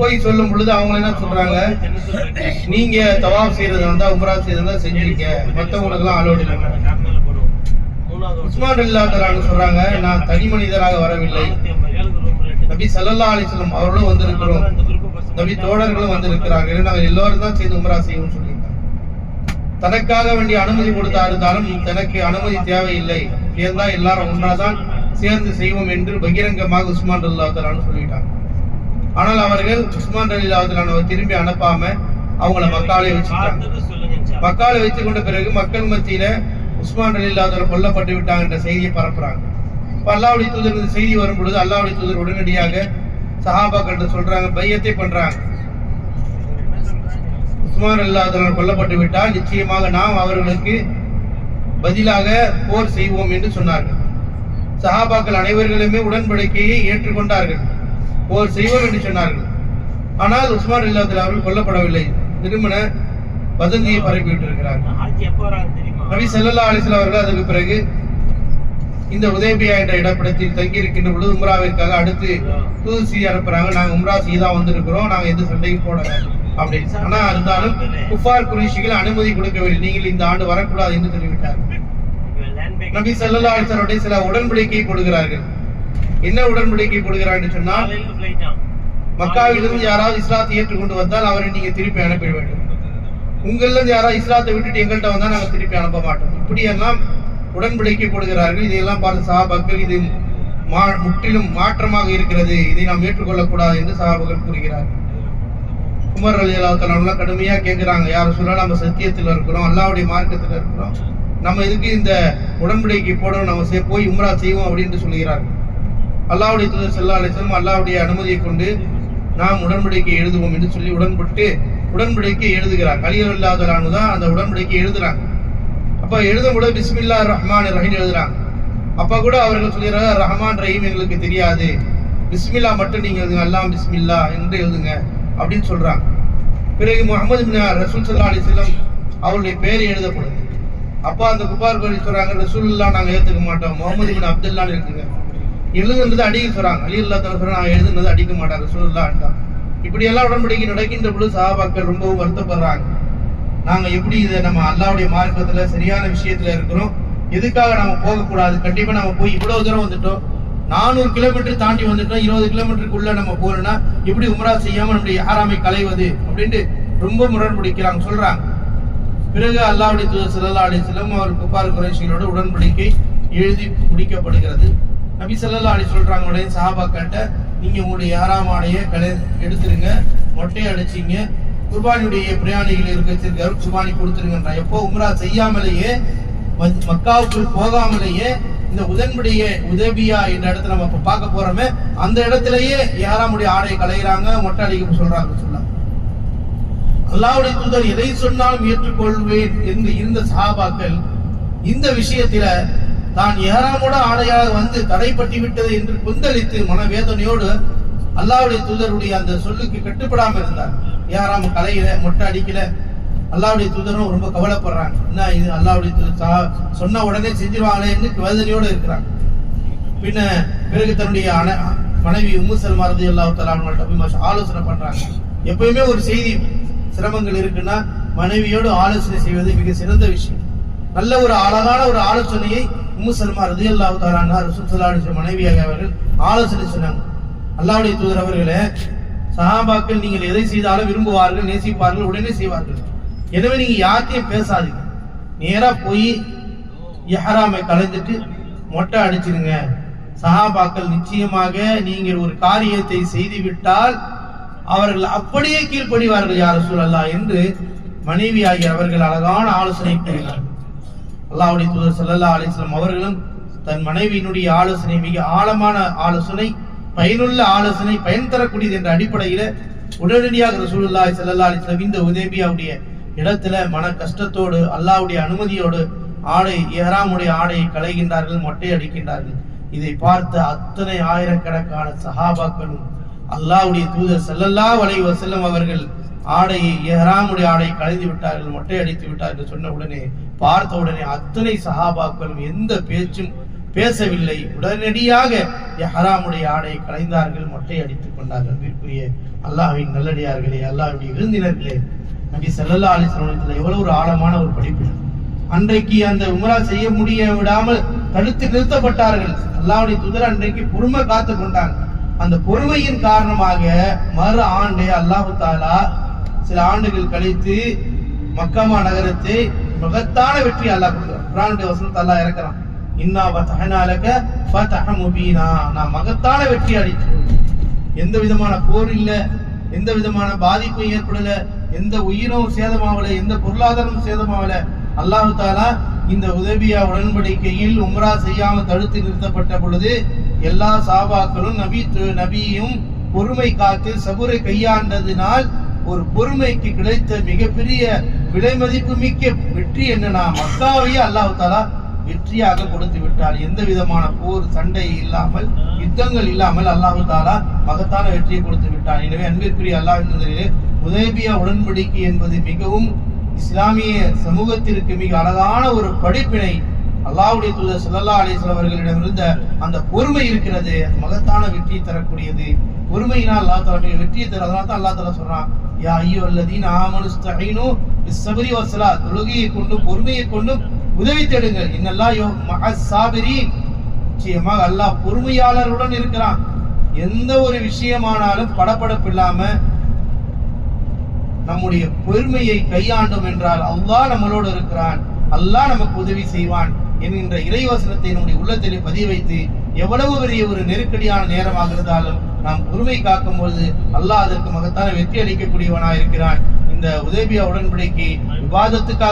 போய் சொல்லும் பொழுது அவங்க என்ன சொல்றாங்க? நீங்க தவாப் செய்யறது வந்தா உம்ரா செய்யறதா செஞ்சிருக்க மத்தவங்களுக்கு எல்லாம் அலோடு உஸ்மான் இல்லாதலான்னு சொல்றாங்க நான் தனி மனிதராக வரவில்லை. நபி சல்லல்லா அலிஸ்லம் அவர்களும் வந்திருக்கிறோம். நபி தோழர்களும் வந்திருக்கிறார்கள். நாங்கள் எல்லோரும் தான் செய்து உம்ரா செய்வோம் சொல்லியிருக்காங்க. தனக்காக வேண்டிய அனுமதி கொடுத்தா இருந்தாலும் தனக்கு அனுமதி தேவையில்லை. சேர்ந்தா எல்லாரும் ஒன்றாதான் சேர்ந்து செய்வோம் என்று பகிரங்கமாக உஸ்மான் அல்லாத்தலான்னு சொல்லிட்டாங்க. ஆனால் அவர்கள் உஸ்மான் அலி அல்லாத்தலான திரும்பி அனுப்பாம அவங்கள மக்காலே வச்சுட்டாங்க. மக்காலை வைத்துக் கொண்ட பிறகு மக்கள் மத்தியில உஸ்மான் அலி அல்லாத்தல கொல்லப்பட்டு விட்டாங்க என்ற செய்தியை பரப்புறாங்க. இப்ப அல்லாவுடைய தூதர் செய்தி வரும் பொழுது அல்லாவுடைய தூதர் உடனடியாக சஹாபாக்கள் சொல்றாங்க பையத்தை பண்றாங்க. உஸ்மான் அல்லாஹ் கொல்லப்பட்டு விட்டால் நிச்சயமாக நாம் அவர்களுக்கு பதிலாக போர் செய்வோம் என்று சொன்னார்கள். சஹாபாக்கள் அனைவர்களுமே உடன்படிக்கையை ஏற்றுக்கொண்டார்கள். போர் செய்வோம் என்று சொன்னார்கள். ஆனால் உஸ்மான் அல்லாஹ் அவர்கள் கொல்லப்படவில்லை. திருமண வதந்தியை பரப்பி விட்டிருக்கிறார்கள் நபி ஸல்லல்லாஹு அலைஹி வஸல்லம் அவர்கள் அதற்கு பிறகு இந்த உதேபியா என்ற இடப்படத்தில் தங்கி இருக்கின்ற பொழுது உம்ராவிற்காக அடுத்து தூசி அனுப்புறாங்க. நாங்க உம்ரா செய்தா வந்திருக்கிறோம். நாங்க எந்த சண்டையும் போடல அப்படின்னு. ஆனா இருந்தாலும் குஃபார் குறைஷிகள் அனுமதி கொடுக்கவில்லை. நீங்கள் இந்த ஆண்டு வரக்கூடாது என்று சொல்லிவிட்டார் நபி அலைஹி வஸல்லம் சில உடன்படிக்கை கொடுக்கிறார்கள். என்ன உடன்படிக்கை கொடுக்கிறார்கள் சொன்னால் மக்காவிலிருந்து யாராவது இஸ்லாத்தை ஏற்றுக்கொண்டு வந்தால் அவரை நீங்க திருப்பி அனுப்பிட வேண்டும். உங்கள்ல இருந்து யாராவது இஸ்லாத்தை விட்டுட்டு எங்கள்கிட்ட வந்தா நாங்க திருப்பி அனுப்ப மாட்டோம். இப்படியெல்லாம் உடன்படிக்கை கொடுக்கிறார்கள் இதையெல்லாம் பார்த்து சஹாபாக்கள் இது மா- முற்றிலும் மாற்றமாக இருக்கிறது. இதை நாம் ஏற்றுக்கொள்ளக்கூடாது என்று சஹாபாக்கள் கூறுகிறார்கள். உமர் அலி அல்லாத்தலாம் கடுமையா கேட்கிறாங்க. யாரும் சொல்ல நம்ம சத்தியத்தில் இருக்கிறோம் அல்லாவுடைய மார்க்கத்தில் இருக்கிறோம். நம்ம இதுக்கு இந்த உடன்படிக்கை போடணும் நம்ம போய் உம்ரா செய்வோம் அப்படின்னு சொல்லுகிறார்கள். அல்லாவுடைய தூதர் செல்லா அலிசலம் அல்லாவுடைய அனுமதியை கொண்டு நாம் உடன்படிக்கை எழுதுவோம் என்று சொல்லி உடன்பட்டு உடன்படிக்கை எழுதுகிறார். கலியல் இல்லாதலானு தான் அந்த உடன்படிக்கை எழுதுறாங்க. அப்போ எழுதும் கூட பிஸ்மில்லா ரஹ்மான் ரஹீம் எழுதுறாங்க. அப்போ கூட அவர்கள் சொல்கிறாங்க ரஹ்மான் ரஹீம் எங்களுக்கு தெரியாது. பிஸ்மில்லா மட்டும் நீங்கள் எழுதுங்க அல்லாம் பிஸ்மில்லா என்று எழுதுங்க அப்படின்னு சொல்கிறாங்க பிறகு முகமது பின் ரசூல் சல்லா அலிஸ்லம் அவருடைய பெயர் எழுதப்படுது அப்பா அந்த குபார் கோரி சொல்கிறாங்க ரசூல்லா நாங்கள் ஏற்றுக்க மாட்டோம் முகமது பின் அப்துல்லான்னு இருக்குங்க. எழுதுன்றது அடிக்க சொல்றாங்க. அலி அல்லா சொல்றாங்க. நான் எழுதுனது அடிக்க மாட்டாங்க. ரசூல்லா தான் இப்படி எல்லாம் உடன்படிக்கை நடக்கின்ற பொழுது சஹாபாக்கள் ரொம்பவும் வருத்தப்படுறாங்க. நாங்க எப்படி இதை நம்ம அல்லாவுடைய மார்க்கத்துல சரியான விஷயத்துல இருக்கிறோம்? எதுக்காக நம்ம போகக்கூடாது? கண்டிப்பா நம்ம போய் இவ்வளவு தூரம் வந்துட்டோம். நானூறு கிலோமீட்டர் தாண்டி வந்துட்டோம். இருபது கிலோமீட்டருக்குள்ள நம்ம போறோம்னா எப்படி உமரா செய்யாம நம்முடைய யாராமை களைவது அப்படின்ட்டு ரொம்ப முரண்பிடிக்கிறாங்க சொல்றாங்க. பிறகு அல்லாவுடைய தூதர் ஸல்லல்லாஹு அலைஹி அவர் குப்பார் குறைச்சிகளோட உடன்படிக்கை எழுதி முடிக்கப்படுகிறது. நபி ஸல்லல்லாஹு அலி சொல்றாங்க உடனே சஹாபாக்கிட்ட நீங்க உங்களுடைய யாராம் ஆடையை கலை எடுத்துருங்க மொட்டையை அடிச்சிங்க குர்பானியுடைய பிரயாணிகள் இருக்க வச்சிருக்காரு குர்பானி கொடுத்துருங்கன்ற எப்போ உம்ரா செய்யாமலேயே மக்காவுக்குள் போகாமலேயே இந்த உடன்படிய உதவியா என்ற இடத்துல நம்ம இப்ப பார்க்க போறோமே அந்த இடத்திலேயே யாராமுடைய ஆடையை களையிறாங்க மொட்டை அடிக்க சொல்றாங்க சொல்லாங்க அல்லாவுடைய தூதர் எதை சொன்னாலும் ஏற்றுக்கொள்வேன் என்று இருந்த சஹாபாக்கள் இந்த விஷயத்தில தான் ஏறாமோட ஆடையாக வந்து தடைப்பட்டு விட்டது என்று கொந்தளித்து மனவேதனையோடு அல்லாவுடைய தூதருடைய அந்த சொல்லுக்கு கட்டுப்படாம இருந்தார். ஏறாம கலையில மொட்டை அடிக்கல. அல்லாவுடைய தூதரும் ரொம்ப கவலைப்படுறாங்க. என்ன இது? அல்லாவுடைய தூதர் சொன்ன உடனே செஞ்சிருவாங்களேன்னு வேதனையோடு இருக்கிறாங்க. பின்ன பிறகு தன்னுடைய அணை மனைவி உம்மு சல்மா ரதி அல்லாஹ் போய் ஆலோசனை பண்றாங்க. எப்பயுமே ஒரு செய்தி சிரமங்கள் இருக்குன்னா மனைவியோடு ஆலோசனை செய்வது மிக சிறந்த விஷயம். நல்ல ஒரு அழகான ஒரு ஆலோசனையை உம்மு சல்மா ரதி அல்லா தலானா ரசூல் மனைவியாக அவர்கள் ஆலோசனை சொன்னாங்க. அல்லாவுடைய தூதர் அவர்களே சஹாபாக்கள் நீங்கள் எதை செய்தாலும் விரும்புவார்கள் நேசிப்பார்கள் உடனே செய்வார்கள். எனவே நீங்க யார்கிட்டையும் பேசாதீங்க. நேரா போய் எஹராமை கலைஞ்சிட்டு மொட்டை அடிச்சிருங்க. சஹாபாக்கள் நிச்சயமாக நீங்கள் ஒரு காரியத்தை செய்துவிட்டால் அவர்கள் அப்படியே கீழ்ப்படிவார்கள் யார் சூழல்லா என்று மனைவி ஆகிய அவர்கள் அழகான ஆலோசனை கூறினார்கள். அல்லாவுடைய தூதர் சல்லல்லா அலிஸ்லாம் அவர்களும் தன் மனைவியினுடைய ஆலோசனை மிக ஆழமான ஆலோசனை பயனுள்ள ஆலோசனை பயன் தரக்கூடியது என்ற அடிப்படையில உடனடியாக ரசூலுல்லாஹி ஸல்லல்லாஹு அலிஸ்லாம் இந்த உதேபியாவுடைய இடத்துல மன கஷ்டத்தோடு அல்லாஹ்வுடைய அனுமதியோடு ஆடை இஹ்ராமுடைய ஆடையை களைகின்றார்கள் மொட்டை அடிக்கின்றார்கள். இதை பார்த்த அத்தனை ஆயிரக்கணக்கான சஹாபாக்களும் அல்லாவுடைய தூதர் செல்லல்லா வலை வசல்லம் அவர்கள் ஆடையை எஹராமுடைய ஆடை களைந்து விட்டார்கள் மொட்டை அடித்து விட்டார்கள் சொன்ன உடனே பார்த்த உடனே அத்தனை சஹாபாக்களும் எந்த பேச்சும் பேசவில்லை. உடனடியாக எஹராமுடைய ஆடை களைந்தார்கள் மொட்டை அடித்துக் கொண்டார்கள். அன்பிற்குரிய அல்லாஹ்வின் நல்லடியார்களே அல்லாஹ்வுடைய விருந்தினர்களே நபி செல்லல்லா அலைஹி எவ்வளவு ஒரு ஆழமான ஒரு படிப்பு. அன்றைக்கு அந்த உமரா செய்ய முடிய விடாமல் தடுத்து நிறுத்தப்பட்டார்கள். அல்லாவுடைய துதர் அன்றைக்கு பொறுமை காத்து கொண்டாங்க அந்த பொறுமையின் காரணமாக மறு ஆண்டு அல்லாஹு தாலா சில ஆண்டுகள் கழித்து மக்கமா நகரத்தை மகத்தான வெற்றி அல்லாஹ் கொடுக்கிறான். குர்ஆனுடைய வசனத்தை அல்லாஹ் இறக்குறான். இன்னா ஃபதஹ முபீனா. நான் மகத்தான வெற்றி அளித்தோம் எந்த விதமான போர் இல்ல எந்த விதமான பாதிப்பும் ஏற்படல எந்த உயிரும் சேதமாவல எந்த பொருளாதாரமும் சேதமாவல. அல்லாஹு தாலா இந்த உதவியா உடன்படிக்கையில் உம்ரா செய்யாம தடுத்து நிறுத்தப்பட்ட பொழுது எல்லா சாபாக்களும் நபி நபியும் பொறுமை காத்து சபுரை கையாண்டதினால் ஒரு பொறுமைக்கு கிடைத்த மிகப்பெரிய விலை மதிப்பு மிக்க வெற்றி என்னன்னா மக்காவையே அல்லாஹு தாலா வெற்றியாக கொடுத்து விட்டார். எந்த விதமான போர் சண்டை இல்லாமல் யுத்தங்கள் இல்லாமல் அல்லாஹு தாலா மகத்தான வெற்றியை கொடுத்து விட்டார். எனவே அன்பிற்குரிய அல்லாஹ் உதேபியா உடன்படிக்கை என்பது மிகவும் இஸ்லாமிய சமூகத்திற்கு மிக அழகான ஒரு படிப்பினை அல்லாவுடைய தூதர் ஸல்லல்லாஹு அலைஹி அவர்களிடம் இருந்த அந்த பொறுமை இருக்கிறது மகத்தான வெற்றியை தரக்கூடியது. பொறுமையினால் அல்லா தஆலா வெற்றியை தர அதனால தான் அல்லாஹ் தலா சொல்றான் யா ஐயோ ஆமனு ஸ்தஈனு சபரி வசலா தொழுகையை கொண்டும் பொறுமையை கொண்டும் உதவி தேடுங்கள். இன்னெல்லாம் யோ மகசாபிரி நிச்சயமாக அல்லாஹ் பொறுமையாளருடன் இருக்கிறான். எந்த ஒரு விஷயமானாலும் படப்படப்பு இல்லாம நம்முடைய பொறுமையை கையாண்டும் என்றால் அல்லாஹ் நம்மளோடு இருக்கிறான். அல்லாஹ் நமக்கு உதவி செய்வான் என்கின்ற இறைவசனத்தை நம்முடைய உள்ளத்திலே பதிய வைத்து எவ்வளவு பெரிய ஒரு நெருக்கடியான நேரமாக இருந்தாலும் நாம் பொறுமை காக்கும் பொழுது அல்லாஹ் அதற்கு மகத்தான வெற்றி அளிக்கக்கூடியவனாக இருக்கிறான் இந்த உதவியா உடன்படிக்கை விவாதத்துக்காக